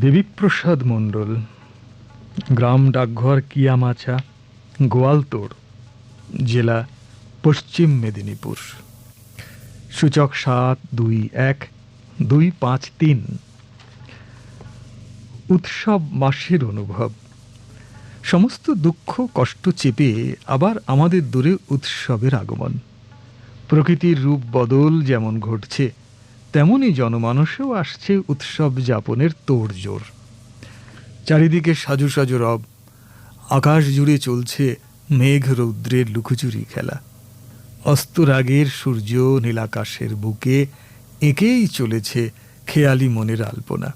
দেবীপ্রসাদ মণ্ডল, গ্রাম ডাকঘর কিয়ামাচা গোয়ালতোড় জেলা পশ্চিম মেদিনীপুর। সূচক সাত দুই এক দুই পাঁচ তিন। উৎসব মাসের অনুভব। সমস্ত দুঃখ কষ্ট চেপে আবার আমাদের দূরে উৎসবের আগমন। প্রকৃতির রূপ বদল যেমন ঘটছে তেমনি জনমানসেও আসছে উৎসব যাপনের তোড়জোড়। চারিদিকে সাজু সাজু রব, আকাশ জুড়ে চলছে মেঘ রৌদ্রের লুকোচুরি খেলা। অস্তরাগের সূর্য নীলাকাশের বুকে এঁকেই চলেছে খেয়ালি মনের আলপনা।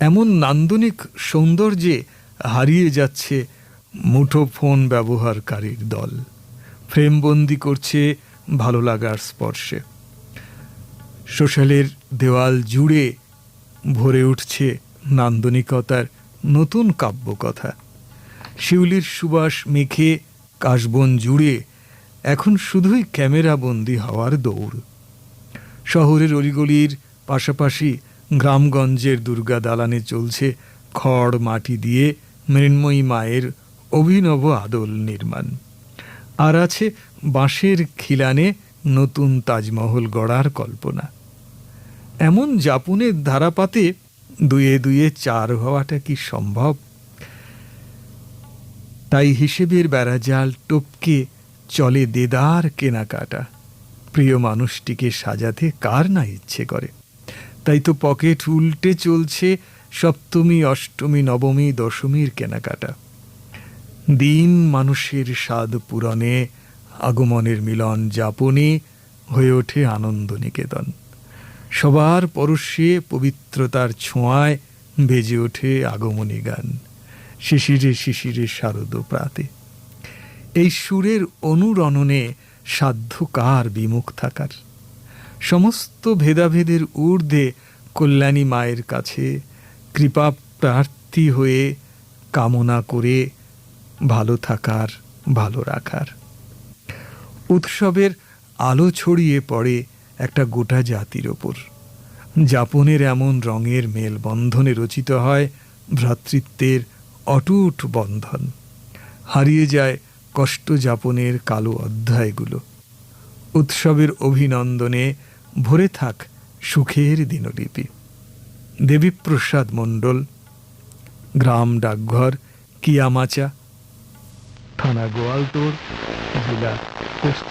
এমন নান্দনিক সৌন্দর্যে হারিয়ে যাচ্ছে মুঠোফোন ব্যবহারকারীর দল। ফ্রেমবন্দি করছে ভালো লাগার স্পর্শে। সোশ্যালের দেওয়াল জুড়ে ভরে উঠছে নান্দনিকতার নতুন কাব্যকথা। শিউলির সুবাস মেখে কাশবন জুড়ে এখন শুধুই ক্যামেরা বন্দি হওয়ার দৌড়। শহরের অলিগলির পাশাপাশি গ্রামগঞ্জের দুর্গা দালানে চলছে খড় মাটি দিয়ে মৃন্ময়ী মায়ের অভিনব আদল নির্মাণ। আর আছে বাঁশের খিলানে নতুন তাজমহল গড়ার কল্পনা। এমন যাপনের ধারাপাতে দুয়ে দুয়ে চার হওয়াটা কি সম্ভব? তাই হিসেবের বেড়াজাল টপকে চলে দেদার কেনাকাটা। প্রিয় মানুষটিকে সাজাতে কার না ইচ্ছে করে? তাই তো পকেট উল্টে চলছে সপ্তমী, অষ্টমী, নবমী, দশমীর কেনাকাটা। দিন মানুষের স্বাদ পূরণে, আগমনের মিলন যাপনে হয়ে ওঠে আনন্দ নিকেতন সবার পরশে পবিত্রতার ছোঁয়ায় বেজে ওঠে আগমনী গান। শিশিরে শিশিরে শারদ প্রাতে। এই সুরের অনুরণনে সাধ্য কার বিমুখ থাকার। সমস্ত ভেদাভেদের ঊর্ধ্বে কল্যাণী মায়ের কাছে কৃপা প্রার্থী হয়ে কামনা করে ভালো থাকার, ভালো রাখার। উৎসবের আলো ছড়িয়ে পড়ে একটা গোটা জাতির ওপর। যাপনের এমন রঙের মেল বন্ধনে রচিত হয় ভ্রাতৃত্বের অটুট বন্ধন। হারিয়ে যায় কষ্ট যাপনের কালো অধ্যায়গুলো। উৎসবের অভিনন্দনে ভরে থাক সুখের দিনলিপি। দেবীপ্রসাদ মণ্ডল, গ্রাম ডাকঘর, কিয়ামাচা, থানা গোয়ালতোড় জেলা পশ্চিম